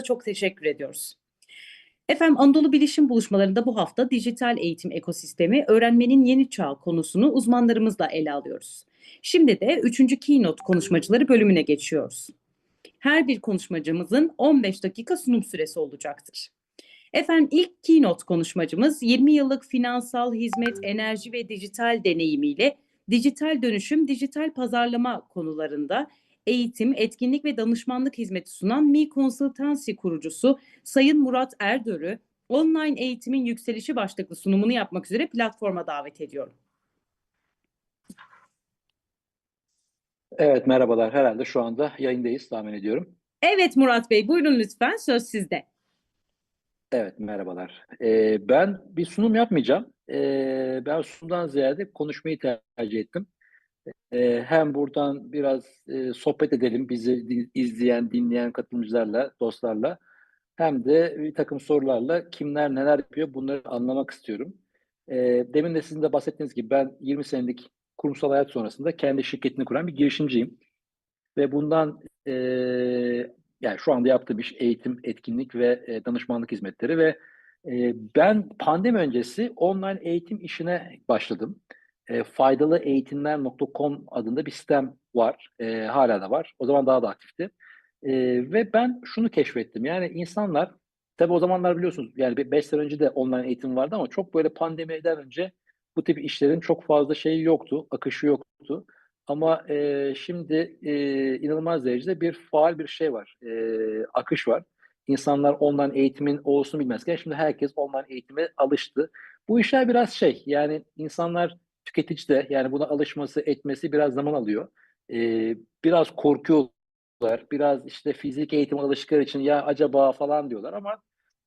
çok teşekkür ediyoruz. Efendim Anadolu Bilişim buluşmalarında bu hafta dijital eğitim ekosistemi öğrenmenin yeni çağı konusunu uzmanlarımızla ele alıyoruz. Şimdi de 3. Keynote konuşmacıları bölümüne geçiyoruz. Her bir konuşmacımızın 15 dakika sunum süresi olacaktır. Efendim ilk keynote konuşmacımız 20 yıllık finansal hizmet, enerji ve dijital deneyimiyle dijital dönüşüm, dijital pazarlama konularında eğitim, etkinlik ve danışmanlık hizmeti sunan Mi Consultancy kurucusu Sayın Murat Erdör'ü online eğitimin yükselişi başlıklı sunumunu yapmak üzere platforma davet ediyorum. Evet merhabalar. Herhalde şu anda yayındayız tahmin ediyorum. Evet Murat Bey buyurun lütfen söz sizde. Evet merhabalar. Ee, ben bir sunum yapmayacağım. Ee, ben sunumdan ziyade konuşmayı tercih ettim. Ee, hem buradan biraz e, sohbet edelim bizi di- izleyen, dinleyen katılımcılarla, dostlarla. Hem de bir takım sorularla kimler neler yapıyor bunları anlamak istiyorum. Ee, demin de sizin de bahsettiğiniz gibi ben 20 senelik kurumsal hayat sonrasında kendi şirketini kuran bir girişimciyim. Ve bundan e, yani şu anda yaptığım iş eğitim, etkinlik ve e, danışmanlık hizmetleri ve e, ben pandemi öncesi online eğitim işine başladım. E, faydalıeğitimler.com adında bir sitem var. E, hala da var. O zaman daha da aktifti. E, ve ben şunu keşfettim. Yani insanlar tabii o zamanlar biliyorsunuz yani 5 sene önce de online eğitim vardı ama çok böyle pandemiden önce bu tip işlerin çok fazla şeyi yoktu, akışı yoktu. Ama e, şimdi e, inanılmaz derecede bir faal bir şey var, e, akış var. İnsanlar online eğitimin olsun bilmezken şimdi herkes online eğitime alıştı. Bu işler biraz şey yani insanlar tüketici de yani buna alışması etmesi biraz zaman alıyor. E, biraz korkuyorlar, biraz işte fizik eğitim alışıkları için ya acaba falan diyorlar ama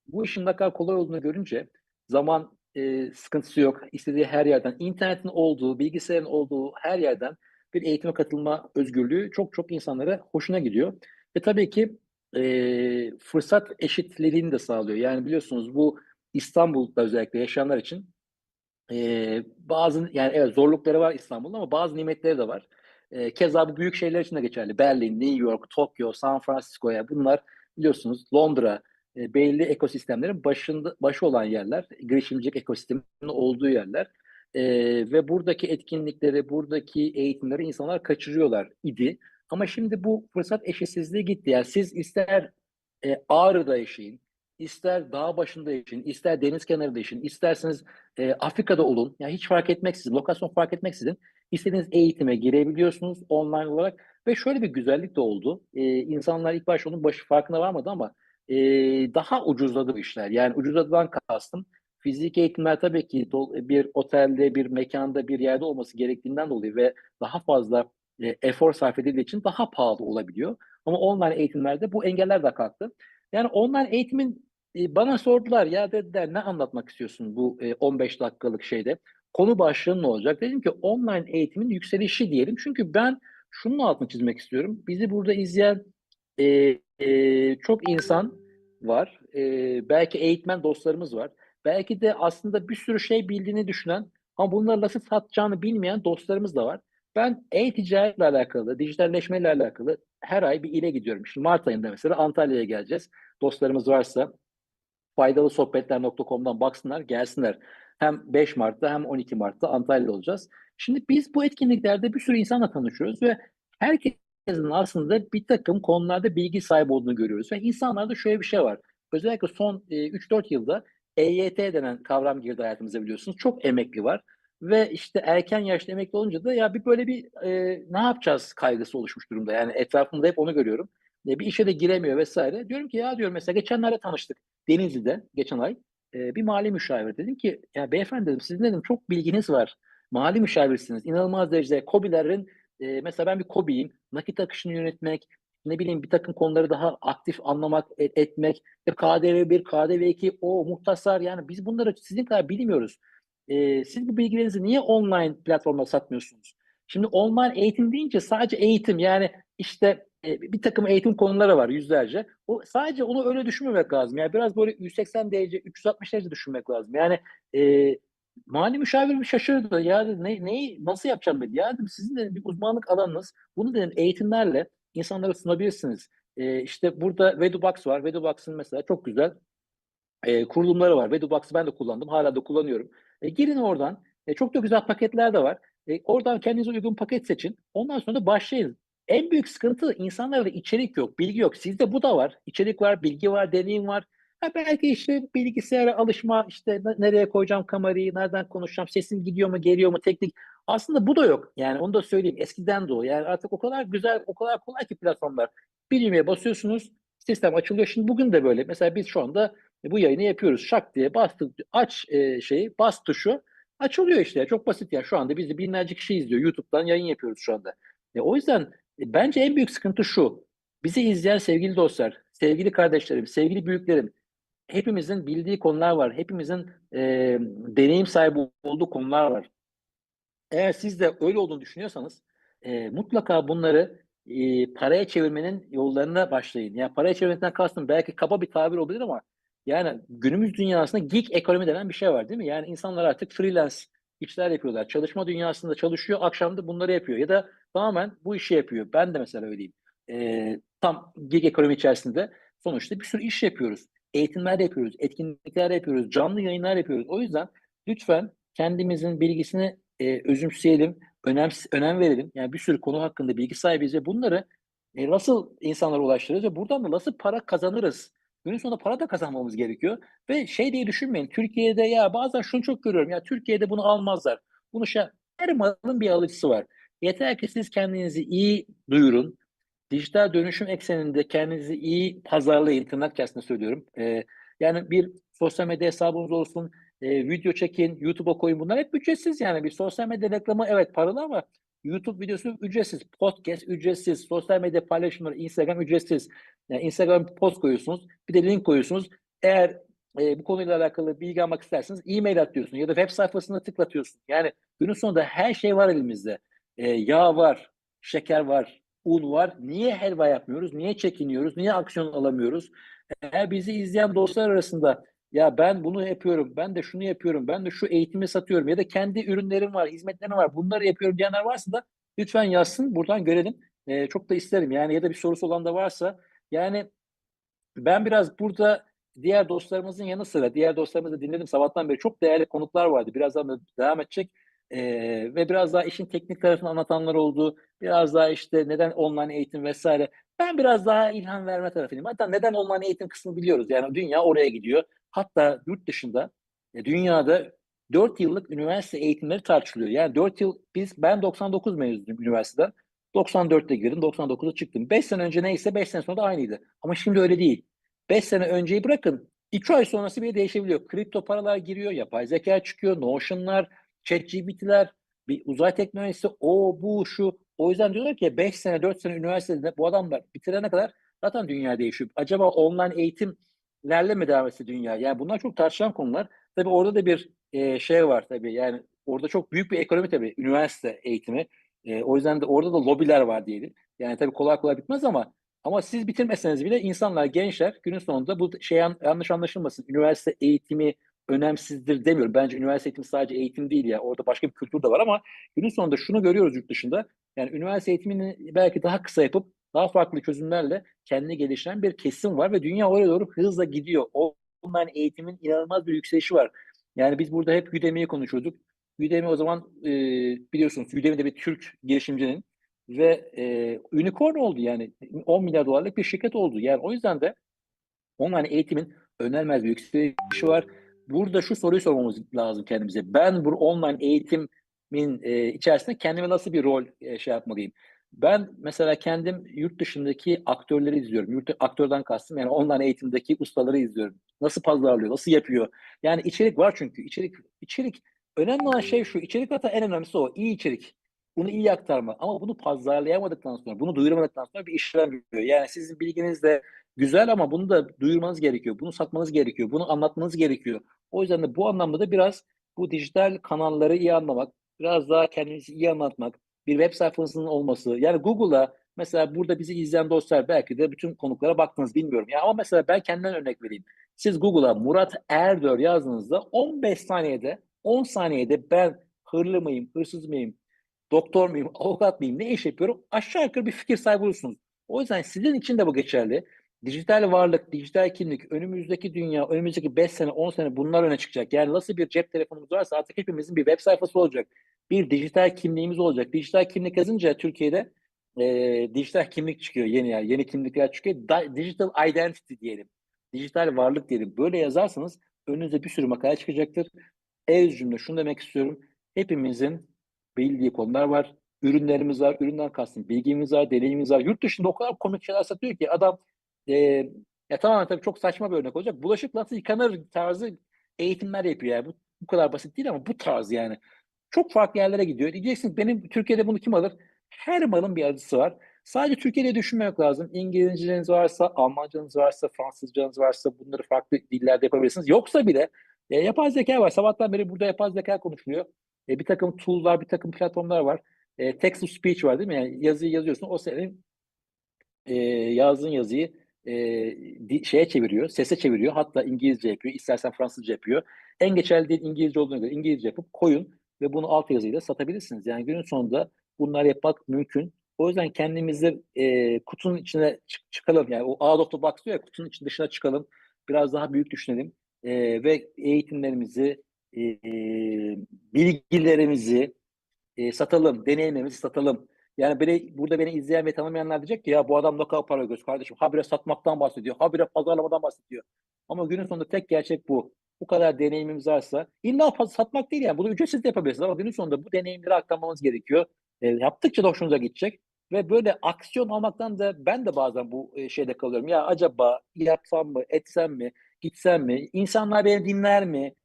bu işin ne kadar kolay olduğunu görünce zaman e, sıkıntısı yok. İstediği her yerden, internetin olduğu, bilgisayarın olduğu her yerden bir eğitime katılma özgürlüğü çok çok insanlara hoşuna gidiyor. Ve tabii ki e, fırsat eşitliğini de sağlıyor. Yani biliyorsunuz bu İstanbul'da özellikle yaşayanlar için e, bazı yani evet zorlukları var İstanbul'da ama bazı nimetleri de var. E, keza bu büyük şehirler için de geçerli. Berlin, New York, Tokyo, San Francisco'ya bunlar biliyorsunuz Londra e, belli ekosistemlerin başında başı olan yerler, girişimcilik ekosisteminin olduğu yerler. E, ve buradaki etkinlikleri, buradaki eğitimleri insanlar kaçırıyorlar idi. Ama şimdi bu fırsat eşitsizliği gitti. Yani siz ister e, Ağrı'da yaşayın, ister dağ başında yaşayın, ister deniz kenarında yaşayın, isterseniz e, Afrika'da olun. Yani hiç fark etmeksizin, lokasyon fark etmeksizin istediğiniz eğitime girebiliyorsunuz online olarak. Ve şöyle bir güzellik de oldu. E, insanlar ilk başta onun başı farkına varmadı ama e, daha ucuzladı bu işler. Yani ucuzladıdan kastım Fiziki eğitimler tabii ki bir otelde, bir mekanda, bir yerde olması gerektiğinden dolayı ve daha fazla e, efor sarf edildiği için daha pahalı olabiliyor. Ama online eğitimlerde bu engeller de kalktı. Yani online eğitimin e, bana sordular ya dediler ne anlatmak istiyorsun bu e, 15 dakikalık şeyde? Konu başlığı ne olacak? Dedim ki online eğitimin yükselişi diyelim. Çünkü ben şunun altını çizmek istiyorum. Bizi burada izleyen e, e, çok insan var. E, belki eğitmen dostlarımız var. Belki de aslında bir sürü şey bildiğini düşünen ama bunları nasıl satacağını bilmeyen dostlarımız da var. Ben e-ticaretle alakalı, dijitalleşmeyle alakalı her ay bir ile gidiyorum. Şimdi Mart ayında mesela Antalya'ya geleceğiz. Dostlarımız varsa faydalısohbetler.com'dan baksınlar, gelsinler. Hem 5 Mart'ta hem 12 Mart'ta Antalya'da olacağız. Şimdi biz bu etkinliklerde bir sürü insanla tanışıyoruz ve herkesin aslında bir takım konularda bilgi sahibi olduğunu görüyoruz. Ve insanlarda şöyle bir şey var. Özellikle son e, 3-4 yılda EYT denen kavram girdi hayatımıza biliyorsunuz. Çok emekli var. Ve işte erken yaşta emekli olunca da ya bir böyle bir e, ne yapacağız kaygısı oluşmuş durumda. Yani etrafımda hep onu görüyorum. E, bir işe de giremiyor vesaire. Diyorum ki ya diyorum mesela geçenlerde tanıştık Denizli'de geçen ay. E, bir mali müşavir dedim ki ya beyefendi dedim sizin dedim çok bilginiz var. Mali müşavirsiniz. İnanılmaz derecede COBİ'lerin e, mesela ben bir COBİ'yim. Nakit akışını yönetmek, ne bileyim bir takım konuları daha aktif anlamak, et, etmek, KDV 1, KDV 2, o muhtasar yani biz bunları sizin kadar bilmiyoruz. Ee, siz bu bilgilerinizi niye online platformda satmıyorsunuz? Şimdi online eğitim deyince sadece eğitim yani işte e, bir takım eğitim konuları var yüzlerce. O sadece onu öyle düşünmemek lazım. Yani biraz böyle 180 derece, 360 derece düşünmek lazım. Yani e, mali müşavir bir şaşırdı. Ya dedi, ne, neyi nasıl yapacağım dedi. Ya dedim sizin de bir uzmanlık alanınız. Bunu dedim eğitimlerle insanlara sunabilirsiniz. E, işte burada Vedubox var. Vedubox'ın mesela çok güzel e, kurulumları var. Vedubox'ı ben de kullandım. Hala da kullanıyorum. E, girin oradan. E, çok da güzel paketler de var. E, oradan kendinize uygun paket seçin. Ondan sonra da başlayın. En büyük sıkıntı insanlarda içerik yok, bilgi yok. Sizde bu da var. İçerik var, bilgi var, deneyim var. Ha belki işte bilgisayara alışma, işte ne- nereye koyacağım kamerayı, nereden konuşacağım, sesim gidiyor mu, geliyor mu, teknik. Aslında bu da yok. Yani onu da söyleyeyim. Eskiden de o. Yani artık o kadar güzel, o kadar kolay ki platformlar. Bir düğmeye basıyorsunuz, sistem açılıyor. Şimdi bugün de böyle. Mesela biz şu anda bu yayını yapıyoruz. Şak diye bastık, aç e, şeyi, bas tuşu. Açılıyor işte. Çok basit yani. Şu anda bizi binlerce kişi izliyor. YouTube'dan yayın yapıyoruz şu anda. E, o yüzden bence en büyük sıkıntı şu. Bizi izleyen sevgili dostlar, sevgili kardeşlerim, sevgili büyüklerim, hepimizin bildiği konular var. Hepimizin e, deneyim sahibi olduğu konular var. Eğer siz de öyle olduğunu düşünüyorsanız e, mutlaka bunları e, paraya çevirmenin yollarına başlayın. Yani paraya çevirmekten kastım belki kaba bir tabir olabilir ama yani günümüz dünyasında gig ekonomi denen bir şey var değil mi? Yani insanlar artık freelance işler yapıyorlar. Çalışma dünyasında çalışıyor, akşamda bunları yapıyor. Ya da tamamen bu işi yapıyor. Ben de mesela öyleyim. E, tam gig ekonomi içerisinde sonuçta bir sürü iş yapıyoruz. Eğitimler yapıyoruz, etkinlikler yapıyoruz, canlı yayınlar yapıyoruz. O yüzden lütfen kendimizin bilgisini e, özümseyelim, önem, önem verelim. Yani bir sürü konu hakkında bilgi sahibiyiz ve bunları e, nasıl insanlara ulaştırırız ve buradan da nasıl para kazanırız? Günün sonunda para da kazanmamız gerekiyor. Ve şey diye düşünmeyin, Türkiye'de ya bazen şunu çok görüyorum, ya Türkiye'de bunu almazlar. Bunu şey, her malın bir alıcısı var. Yeter ki siz kendinizi iyi duyurun. Dijital dönüşüm ekseninde kendinizi iyi pazarlayın, tırnak içerisinde söylüyorum. E, yani bir sosyal medya hesabınız olsun, e, video çekin, YouTube'a koyun. Bunlar hep ücretsiz yani. Bir sosyal medya reklamı evet paralı ama YouTube videosu ücretsiz, podcast ücretsiz, sosyal medya paylaşımları, Instagram ücretsiz. Yani Instagram post koyuyorsunuz, bir de link koyuyorsunuz. Eğer e, bu konuyla alakalı bilgi almak isterseniz e-mail atıyorsun ya da web sayfasına tıklatıyorsun. Yani günün sonunda her şey var elimizde. E, yağ var, şeker var, un var. Niye helva yapmıyoruz? Niye çekiniyoruz? Niye aksiyon alamıyoruz? Eğer bizi izleyen dostlar arasında ya ben bunu yapıyorum, ben de şunu yapıyorum, ben de şu eğitimi satıyorum ya da kendi ürünlerim var, hizmetlerim var, bunları yapıyorum diyenler varsa da lütfen yazsın, buradan görelim. Ee, çok da isterim yani ya da bir sorusu olan da varsa. Yani ben biraz burada diğer dostlarımızın yanı sıra, diğer dostlarımızı dinledim sabahtan beri çok değerli konuklar vardı. Birazdan da devam edecek. Ee, ve biraz daha işin teknik tarafını anlatanlar oldu. Biraz daha işte neden online eğitim vesaire. Ben biraz daha ilham verme tarafıyım. Hatta neden online eğitim kısmını biliyoruz. Yani dünya oraya gidiyor. Hatta yurt dışında e, dünyada 4 yıllık üniversite eğitimleri tartışılıyor. Yani 4 yıl biz ben 99 mezunuyum üniversiteden. 94'te girdim, 99'da çıktım. 5 sene önce neyse 5 sene sonra da aynıydı. Ama şimdi öyle değil. 5 sene önceyi bırakın. 2 ay sonrası bile değişebiliyor. Kripto paralar giriyor, yapay zeka çıkıyor, Notion'lar, ChatGPT'ler, bir uzay teknolojisi, o, bu, şu. O yüzden diyorlar ki 5 sene, 4 sene üniversitede bu adamlar bitirene kadar zaten dünya değişiyor. Acaba online eğitimlerle mi devam etse dünya? Yani bunlar çok tartışılan konular. Tabii orada da bir e, şey var tabii. Yani orada çok büyük bir ekonomi tabii üniversite eğitimi. E, o yüzden de orada da lobiler var diyelim. Yani tabii kolay kolay bitmez ama ama siz bitirmeseniz bile insanlar, gençler günün sonunda bu şey yan- yanlış anlaşılmasın. Üniversite eğitimi önemsizdir demiyorum. Bence üniversite eğitimi sadece eğitim değil ya. Orada başka bir kültür de var ama günün sonunda şunu görüyoruz yurt dışında. Yani üniversite eğitimini belki daha kısa yapıp daha farklı çözümlerle kendini geliştiren bir kesim var ve dünya oraya doğru hızla gidiyor. Online eğitimin inanılmaz bir yükselişi var. Yani biz burada hep Udemy'yi konuşuyorduk. Udemy o zaman e, biliyorsunuz Udemy de bir Türk girişimcinin ve e, unicorn oldu yani 10 milyar dolarlık bir şirket oldu. Yani o yüzden de online eğitimin önermez bir yükselişi var. Burada şu soruyu sormamız lazım kendimize. Ben bu online eğitimin e, içerisinde kendime nasıl bir rol e, şey yapmalıyım? Ben mesela kendim yurt dışındaki aktörleri izliyorum. Yurt aktörden kastım yani online eğitimdeki ustaları izliyorum. Nasıl pazarlıyor, nasıl yapıyor? Yani içerik var çünkü. içerik içerik önemli olan şey şu. İçerik hatta en önemlisi o. İyi içerik. Bunu iyi aktarma. Ama bunu pazarlayamadıktan sonra, bunu duyuramadıktan sonra bir işlem yapıyor. Yani sizin bilginiz de güzel ama bunu da duyurmanız gerekiyor. Bunu satmanız gerekiyor. Bunu anlatmanız gerekiyor. O yüzden de bu anlamda da biraz bu dijital kanalları iyi anlamak, biraz daha kendinizi iyi anlatmak, bir web sayfanızın olması. Yani Google'a mesela burada bizi izleyen dostlar belki de bütün konuklara baktınız bilmiyorum. Ya ama mesela ben kendimden örnek vereyim. Siz Google'a Murat Erdör yazdığınızda 15 saniyede 10 saniyede ben hırlı mıyım, hırsız mıyım, doktor muyum, avukat mıyım, ne iş yapıyorum aşağı yukarı bir fikir sahibi olursunuz. O yüzden sizin için de bu geçerli. Dijital varlık, dijital kimlik, önümüzdeki dünya, önümüzdeki 5 sene, 10 sene bunlar öne çıkacak. Yani nasıl bir cep telefonumuz varsa artık hepimizin bir web sayfası olacak. Bir dijital kimliğimiz olacak. Dijital kimlik yazınca Türkiye'de e, dijital kimlik çıkıyor yeni yani. Yeni kimlikler çıkıyor. Digital identity diyelim. Dijital varlık diyelim. Böyle yazarsanız önünüze bir sürü makale çıkacaktır. Ez cümle şunu demek istiyorum. Hepimizin bildiği konular var. Ürünlerimiz var. Üründen kastım bilgimiz var, deneyimimiz var. Yurt dışında o kadar komik şeyler satıyor ki adam e, ya tamamen tabii çok saçma bir örnek olacak. Bulaşık nasıl yıkanır tarzı eğitimler yapıyor. Yani bu, bu kadar basit değil ama bu tarz yani. Çok farklı yerlere gidiyor. Diyeceksiniz benim Türkiye'de bunu kim alır? Her malın bir acısı var. Sadece Türkiye'de düşünmemek lazım. İngilizceniz varsa, Almancanız varsa, Fransızcanız varsa bunları farklı dillerde yapabilirsiniz. Yoksa bile e, yapay zeka var. Sabahtan beri burada yapay zeka konuşuluyor. E, bir takım tool'lar, bir takım platformlar var. E, text to speech var değil mi? Yani yazıyı yazıyorsun. O senin e, yazdığın yazıyı e, şeye çeviriyor, sese çeviriyor. Hatta İngilizce yapıyor, istersen Fransızca yapıyor. En geçerli dil İngilizce olduğuna göre İngilizce yapıp koyun ve bunu alt yazıyla satabilirsiniz. Yani günün sonunda bunlar yapmak mümkün. O yüzden kendimizi e, kutunun içine çık- çıkalım. Yani o out of the box diyor ya kutunun için dışına çıkalım. Biraz daha büyük düşünelim. E, ve eğitimlerimizi, e, bilgilerimizi e, satalım, deneyimlerimizi satalım. Yani beni, burada beni izleyen ve tanımayanlar diyecek ki ya bu adam ne kadar para göz kardeşim. Habire satmaktan bahsediyor. Habire pazarlamadan bahsediyor. Ama günün sonunda tek gerçek bu. Bu kadar deneyimimiz varsa illa satmak değil yani. Bunu ücretsiz de yapabilirsiniz ama günün sonunda bu deneyimleri aktarmamız gerekiyor. E, yaptıkça da hoşunuza gidecek. Ve böyle aksiyon almaktan da ben de bazen bu e, şeyde kalıyorum. Ya acaba yapsam mı, etsem mi, gitsem mi? İnsanlar beni dinler mi?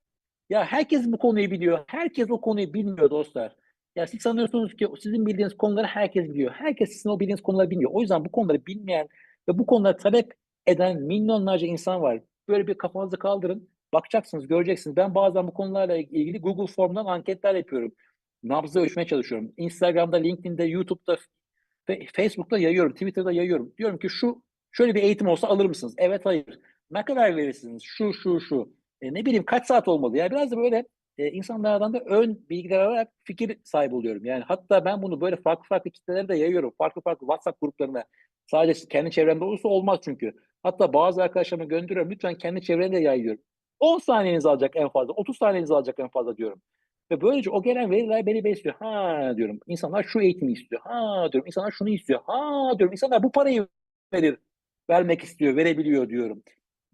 Ya herkes bu konuyu biliyor. Herkes o konuyu bilmiyor dostlar. Ya siz sanıyorsunuz ki sizin bildiğiniz konuları herkes biliyor. Herkes sizin o bildiğiniz konuları bilmiyor. O yüzden bu konuları bilmeyen ve bu konuları talep eden milyonlarca insan var. Böyle bir kafanızı kaldırın. Bakacaksınız, göreceksiniz. Ben bazen bu konularla ilgili Google Form'dan anketler yapıyorum. Nabzı ölçmeye çalışıyorum. Instagram'da, LinkedIn'de, YouTube'da, ve Facebook'ta yayıyorum, Twitter'da yayıyorum. Diyorum ki şu şöyle bir eğitim olsa alır mısınız? Evet, hayır. Ne kadar verirsiniz? Şu, şu, şu. E, ne bileyim kaç saat olmalı? Yani biraz da böyle e, insanlardan da ön bilgiler alarak fikir sahibi oluyorum. Yani hatta ben bunu böyle farklı farklı kitlelere de yayıyorum. Farklı farklı WhatsApp gruplarına. Sadece kendi çevremde olursa olmaz çünkü. Hatta bazı arkadaşlarıma gönderiyorum. Lütfen kendi çevrende yayıyorum. 10 saniyenizi alacak en fazla, 30 saniyenizi alacak en fazla diyorum. Ve böylece o gelen veriler beni besliyor. Ha diyorum. İnsanlar şu eğitimi istiyor. Ha diyorum. İnsanlar şunu istiyor. Ha diyorum. İnsanlar bu parayı verir. Vermek istiyor, verebiliyor diyorum.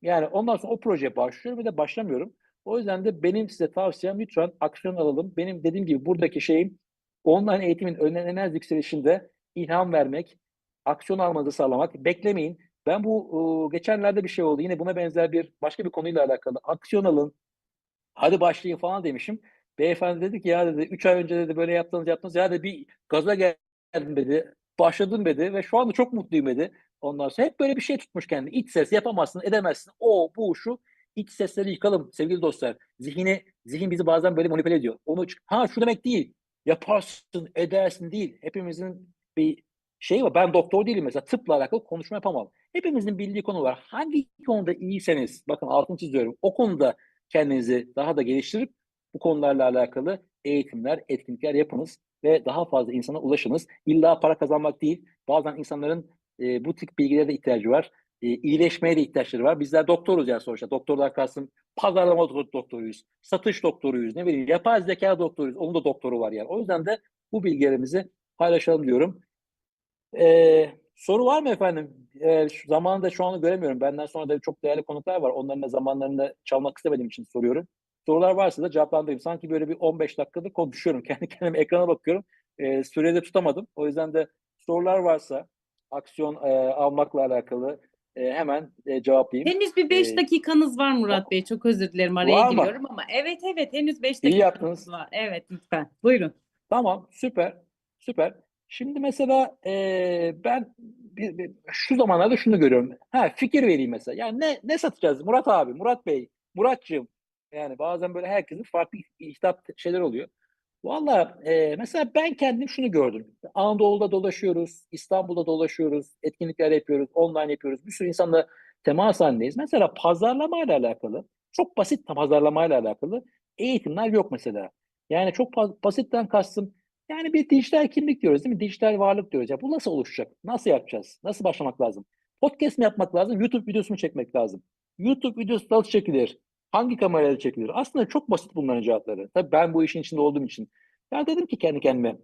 Yani ondan sonra o projeye başlıyorum ve de başlamıyorum. O yüzden de benim size tavsiyem lütfen aksiyon alalım. Benim dediğim gibi buradaki şeyim online eğitimin önlenemez yükselişinde ilham vermek, aksiyon almanızı sağlamak. Beklemeyin. Ben bu ıı, geçenlerde bir şey oldu. Yine buna benzer bir başka bir konuyla alakalı. Aksiyon alın. Hadi başlayın falan demişim. Beyefendi dedi ki ya dedi 3 ay önce dedi böyle yaptınız yaptınız ya dedi bir gaza geldim dedi. Başladım dedi ve şu anda çok mutluyum dedi. Ondan sonra hep böyle bir şey tutmuş kendini. İç ses yapamazsın, edemezsin. O, bu, şu. İç sesleri yıkalım sevgili dostlar. Zihni, zihin bizi bazen böyle manipüle ediyor. Onu ha şu demek değil. Yaparsın, edersin değil. Hepimizin bir şey var. Ben doktor değilim mesela. Tıpla alakalı konuşma yapamam. Hepimizin bildiği konu var. Hangi konuda iyiyseniz, bakın altını çiziyorum. O konuda kendinizi daha da geliştirip bu konularla alakalı eğitimler, etkinlikler yapınız ve daha fazla insana ulaşınız. İlla para kazanmak değil. Bazen insanların e, bu tip bilgilere de ihtiyacı var. E, iyileşmeye de ihtiyaçları var. Bizler doktoruz yani sonuçta. Doktorlar kastım pazarlama do- doktoruyuz, satış doktoruyuz, ne bileyim yapay zeka doktoruyuz. Onun da doktoru var yani. O yüzden de bu bilgilerimizi paylaşalım diyorum. Ee, soru var mı efendim? Ee, şu zamanında şu anda göremiyorum. Benden sonra da çok değerli konuklar var. Onların da zamanlarını çalmak istemediğim için soruyorum. Sorular varsa da cevaplandırayım. Sanki böyle bir 15 dakikadır konuşuyorum. Kendi kendime ekrana bakıyorum. Ee, sürede tutamadım. O yüzden de sorular varsa aksiyon e, almakla alakalı e, hemen e, cevaplayayım. Henüz bir 5 Ee, dakikanız var Murat Bey. Çok özür dilerim araya Var mı? giriyorum ama evet evet henüz 5 İyi dakikanız yaptınız. var. Evet lütfen. Buyurun. Tamam, süper, süper. Şimdi mesela eee, ben bir, bir- şu zamanlarda şunu görüyorum. Ha fikir vereyim mesela. Yani ne ne satacağız Murat abi, Murat Bey, Muratcığım. Yani bazen böyle herkesin farklı hitap şeyler oluyor. Vallahi eee, mesela ben kendim şunu gördüm. Anadolu'da dolaşıyoruz, İstanbul'da dolaşıyoruz, etkinlikler yapıyoruz, online yapıyoruz. Bir sürü insanla temas halindeyiz. Mesela pazarlamayla alakalı, çok basit pazarlamayla alakalı eğitimler yok mesela. Yani çok basitten kastım Yani bir dijital kimlik diyoruz değil mi? Dijital varlık diyoruz. Ya bu nasıl oluşacak? Nasıl yapacağız? Nasıl başlamak lazım? Podcast mi yapmak lazım? YouTube videosu mu çekmek lazım? YouTube videosu nasıl çekilir? Hangi kamerayla çekilir? Aslında çok basit bunların cevapları. Tabii ben bu işin içinde olduğum için. Ya dedim ki kendi kendime.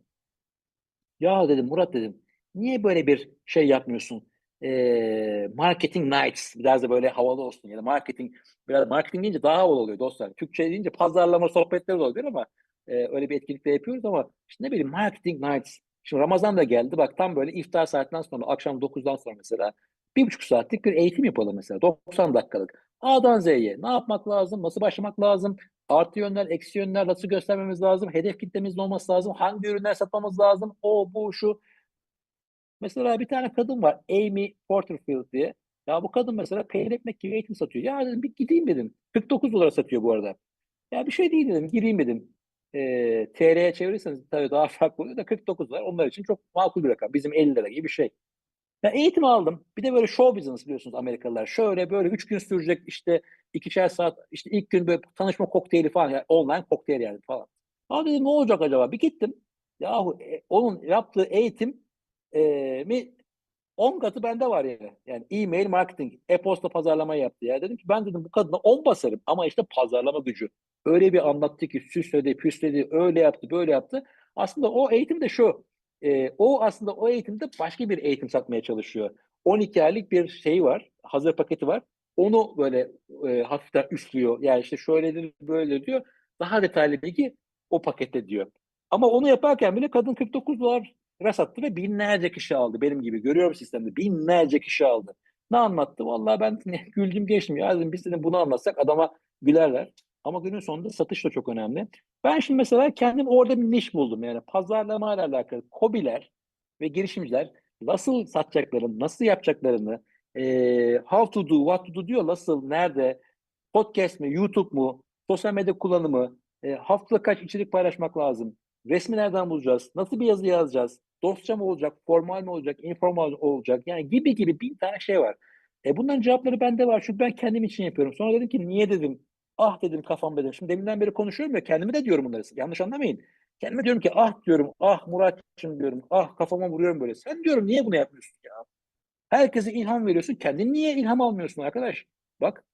Ya dedim Murat dedim. Niye böyle bir şey yapmıyorsun? Ee, marketing nights biraz da böyle havalı olsun ya da marketing biraz marketing deyince daha havalı oluyor dostlar. Türkçe deyince pazarlama sohbetleri de oluyor ama e, öyle bir etkinlikte yapıyoruz ama işte ne bileyim marketing nights. Şimdi Ramazan da geldi. Bak tam böyle iftar saatinden sonra akşam 9'dan sonra mesela bir buçuk saatlik bir eğitim yapalım mesela. 90 dakikalık. A'dan Z'ye ne yapmak lazım? Nasıl başlamak lazım? Artı yönler, eksi yönler nasıl göstermemiz lazım? Hedef kitlemiz ne olması lazım? Hangi ürünler satmamız lazım? O, bu, şu. Mesela bir tane kadın var. Amy Porterfield diye. Ya bu kadın mesela peynir ekmek gibi eğitim satıyor. Ya dedim bir gideyim dedim. 49 dolara satıyor bu arada. Ya bir şey değil dedim. Gireyim dedim. E, TL'ye çevirirseniz tabii daha farklı oluyor da 49 dolar onlar için çok makul bir rakam. Bizim 50 lira gibi bir şey. Ya eğitim aldım. Bir de böyle show business biliyorsunuz Amerikalılar. Şöyle böyle üç gün sürecek işte ikişer saat işte ilk gün böyle tanışma kokteyli falan yani online kokteyl yani falan. Abi dedim ne olacak acaba? Bir gittim. Yahu e, onun yaptığı eğitim e, mi 10 katı bende var yani. Yani e-mail marketing, e-posta pazarlama yaptı ya. Dedim ki ben dedim bu kadına 10 basarım ama işte pazarlama gücü. Öyle bir anlattı ki süsledi, püsledi, öyle yaptı, böyle yaptı. Aslında o eğitim de şu. E, o aslında o eğitimde başka bir eğitim satmaya çalışıyor. 12 aylık bir şey var, hazır paketi var. Onu böyle e, hafiften üstlüyor. Yani işte şöyledir, böyle diyor. Daha detaylı bilgi o pakette diyor. Ama onu yaparken bile kadın 49 dolar sattı ve binlerce kişi aldı. Benim gibi görüyorum sistemde binlerce kişi aldı. Ne anlattı? Vallahi ben güldüm geçtim. Ya biz dedim bunu anlatsak adama gülerler. Ama günün sonunda satış da çok önemli. Ben şimdi mesela kendim orada bir niş buldum. Yani pazarlama ile alakalı kobiler ve girişimciler nasıl satacaklarını, nasıl yapacaklarını, e, how to do, what to do diyor. Nasıl, nerede, podcast mi, YouTube mu, sosyal medya kullanımı, e, haftada kaç içerik paylaşmak lazım, resmi nereden bulacağız, nasıl bir yazı yazacağız, dostça mı olacak, formal mi olacak, informal olacak yani gibi gibi bin tane şey var. E bunların cevapları bende var çünkü ben kendim için yapıyorum. Sonra dedim ki niye dedim Ah dedim kafam dedim. Şimdi deminden beri konuşuyorum ya kendime de diyorum bunları. Yanlış anlamayın. Kendime diyorum ki ah diyorum ah Murat'cığım diyorum ah kafama vuruyorum böyle. Sen diyorum niye bunu yapmıyorsun ya? Herkese ilham veriyorsun. Kendin niye ilham almıyorsun arkadaş? Bak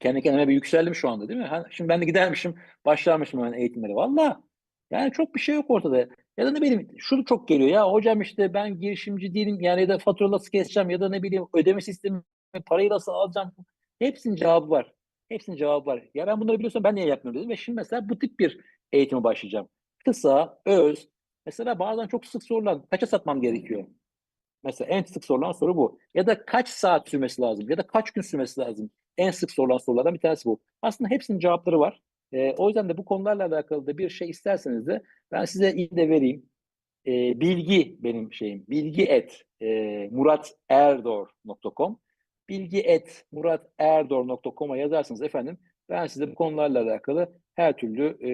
kendi kendime bir yükseldim şu anda değil mi? Ha, şimdi ben de gidermişim başlarmışım hemen eğitimlere. Valla yani çok bir şey yok ortada. Ya da ne bileyim şunu çok geliyor ya hocam işte ben girişimci değilim yani ya da fatura nasıl keseceğim ya da ne bileyim ödeme sistemi parayı nasıl alacağım. Hepsinin cevabı var. Hepsinin cevabı var. Ya ben bunları biliyorsam ben niye yapmıyorum dedim ve şimdi mesela bu tip bir eğitime başlayacağım. Kısa, öz. Mesela bazen çok sık sorulan kaça satmam gerekiyor? Mesela en sık sorulan soru bu. Ya da kaç saat sürmesi lazım? Ya da kaç gün sürmesi lazım? En sık sorulan sorulardan bir tanesi bu. Aslında hepsinin cevapları var. Ee, o yüzden de bu konularla alakalı da bir şey isterseniz de ben size iyi de vereyim. Ee, bilgi benim şeyim. Bilgi et e, muraterdor.com bilgi et muraterdor.com'a yazarsınız efendim. Ben size bu konularla alakalı her türlü e,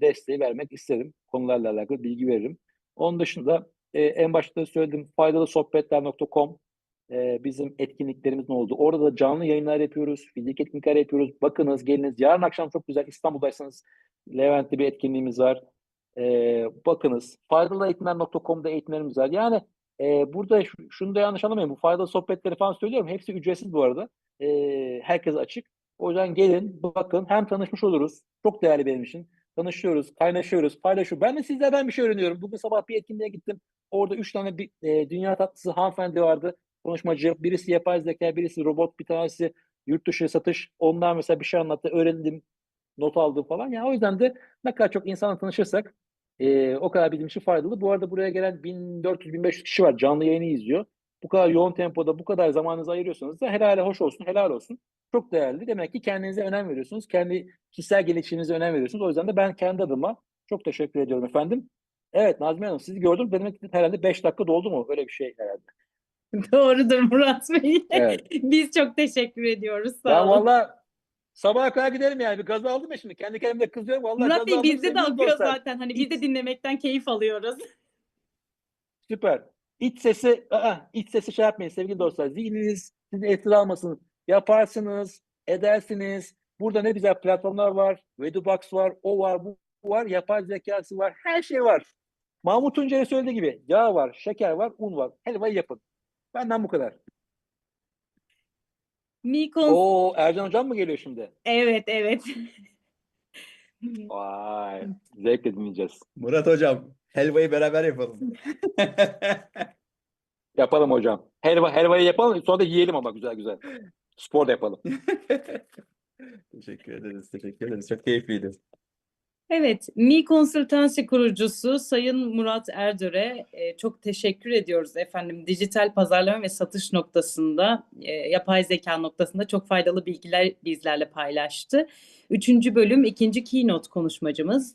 desteği vermek isterim. Konularla alakalı bilgi veririm. Onun dışında e, en başta söyledim faydalı sohbetler.com e, bizim etkinliklerimiz ne oldu? Orada da canlı yayınlar yapıyoruz. Fizik etkinlikler yapıyoruz. Bakınız, geliniz. Yarın akşam çok güzel İstanbul'daysanız Levent'te bir etkinliğimiz var. E, bakınız. Faydalıeğitimler.com'da eğitimlerimiz var. Yani e, burada şu, şunu da yanlış anlamayın. Bu faydalı sohbetleri falan söylüyorum. Hepsi ücretsiz bu arada. E, herkese açık. O yüzden gelin, bakın. Hem tanışmış oluruz. Çok değerli benim için. Tanışıyoruz, kaynaşıyoruz, paylaşıyoruz. Ben de sizlerden bir şey öğreniyorum. Bugün sabah bir etkinliğe gittim. Orada üç tane bir, e, dünya tatlısı hanımefendi vardı. Konuşmacı. Birisi yapay zeka, birisi robot, bir tanesi yurt dışı satış. Onlar mesela bir şey anlattı. Öğrendim, not aldım falan. Yani o yüzden de ne kadar çok insanla tanışırsak e, o kadar bizim için faydalı. Bu arada buraya gelen 1400-1500 kişi var. Canlı yayını izliyor. Bu kadar yoğun tempoda bu kadar zamanınızı ayırıyorsanız da helal hoş olsun, helal olsun. Çok değerli. Demek ki kendinize önem veriyorsunuz. Kendi kişisel gelişiminize önem veriyorsunuz. O yüzden de ben kendi adıma çok teşekkür ediyorum efendim. Evet Nazmiye Hanım sizi gördüm. Demek ki herhalde 5 dakika doldu mu? Öyle bir şey herhalde. Doğrudur Murat Bey. Evet. Biz çok teşekkür ediyoruz. Sağ Ben olun. valla sabaha kadar giderim yani. Bir gaz aldım ya şimdi. Kendi kendime kızıyorum. Vallahi Murat Bey bizde de akıyor zaten. Hani biz de dinlemekten keyif alıyoruz. Süper. İç sesi, aa, iç sesi şey yapmayın sevgili dostlar. Zihniniz sizi esir almasın. Yaparsınız, edersiniz. Burada ne güzel platformlar var. Vedubox var, o var, bu var, yapay zekası var, her şey var. Mahmut Tuncer'e söylediği gibi yağ var, şeker var, un var. Helvayı yapın. Benden bu kadar. Mikon Oo Ercan Hocam mı geliyor şimdi? evet evet. Vay, zevkle dinleyeceğiz. Murat hocam, helvayı beraber yapalım. Yapalım hocam. Helva, helvayı yapalım, sonra da yiyelim ama güzel güzel. Spor da yapalım. Teşekkür ederiz, teşekkür ederiz. Çok keyifliydi. Evet, Mi Konsultansi kurucusu Sayın Murat Erdör'e e, çok teşekkür ediyoruz efendim. Dijital pazarlama ve satış noktasında, e, yapay zeka noktasında çok faydalı bilgiler bizlerle paylaştı. Üçüncü bölüm, ikinci keynote konuşmacımız